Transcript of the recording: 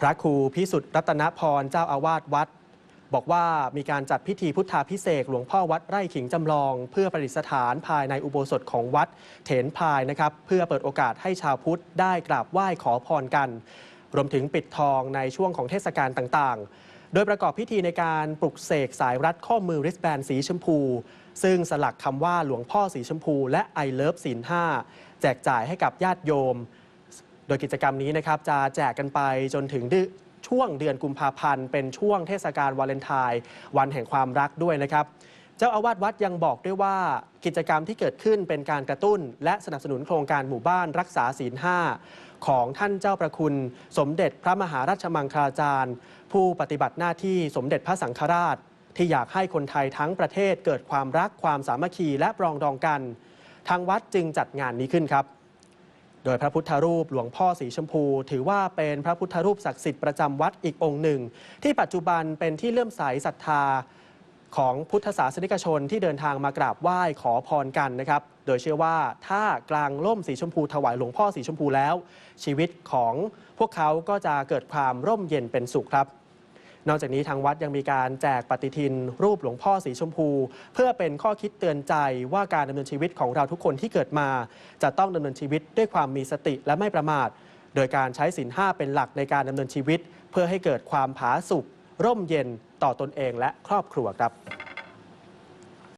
พระครูพิสุทธิ์รัตนพรเจ้าอาวาสวัด บอกว่ามีการจัดพิธีพุทธาพิเศษหลวงพ่อวัดไร่ขิงจำลอง เพื่อประดิษฐานภายในอุโบสถของวัดเถนพายนะครับเพื่อเปิดโอกาสให้ชาวพุทธได้กราบไหว้ขอพรกัน รวมถึงปิดทองในช่วงของเทศกาลต่างๆ โดยประกอบพิธีในการปลุกเสกสายรัดข้อมือริสแบนสีชมพู ซึ่งสลักคำว่าหลวงพ่อสีชมพู และไอเลิฟศีลห้าแจกจ่ายให้กับญาติโยม ดยกิจกรรมนี้นะครับจะแจกกันไปจนถึงดช่วงเดือนกุมภาพันธ์ เป็นช่วงเทศกาลวาเลนไทน์วันแห่งความรักด้วยนะครับ เจ้าอาวาสวัดยังบอกด้วยว่ากิจกรรมที่เกิดขึ้นเป็นการกระตุ้น และสนับสนุนโครงการหมู่บ้านรักษาศีลห้าของท่านเจ้าประคุณ สมเด็จพระมหาราชมังคลาจารย์ ผู้ปฏิบัติหน้าที่สมเด็จพระสังฆราช ที่อยากให้คนไทยทั้งประเทศเกิดความรักความสามัคคีและปรองดองกัน ทางวัดจึงจัดงานนี้ขึ้นครับ โดยพระพุทธรูปหลวงพ่อสีชมพู ถือว่าเป็นพระพุทธรูปศักดิ์สิทธิ์ประจำวัดอีกองค์หนึ่ง ที่ปัจจุบันเป็นที่เลื่อมใสศรัทธาของพุทธศาสนิกชนที่เดินทางมากราบไหว้ขอพรกันนะครับ โดยเชื่อว่าถ้ากลางล่มสีชมพูถวายหลวงพ่อสีชมพูแล้ว ชีวิตของพวกเขาก็จะเกิดความร่มเย็นเป็นสุขครับ นอกจากนี้ทางวัดยังมีการแจกปฏิทิน รูปหลวงพ่อสีชมพู เพื่อเป็นข้อคิดเตือนใจว่าการดำเนินชีวิตของเราทุกคนที่เกิดมา จะต้องดำเนินชีวิตด้วยความมีสติและไม่ประมาท โดยการใช้ศีลห้าเป็นหลักในการดำเนินชีวิต เพื่อให้เกิดความผาสุกร่มเย็นต่อตนเองและครอบครัวครับ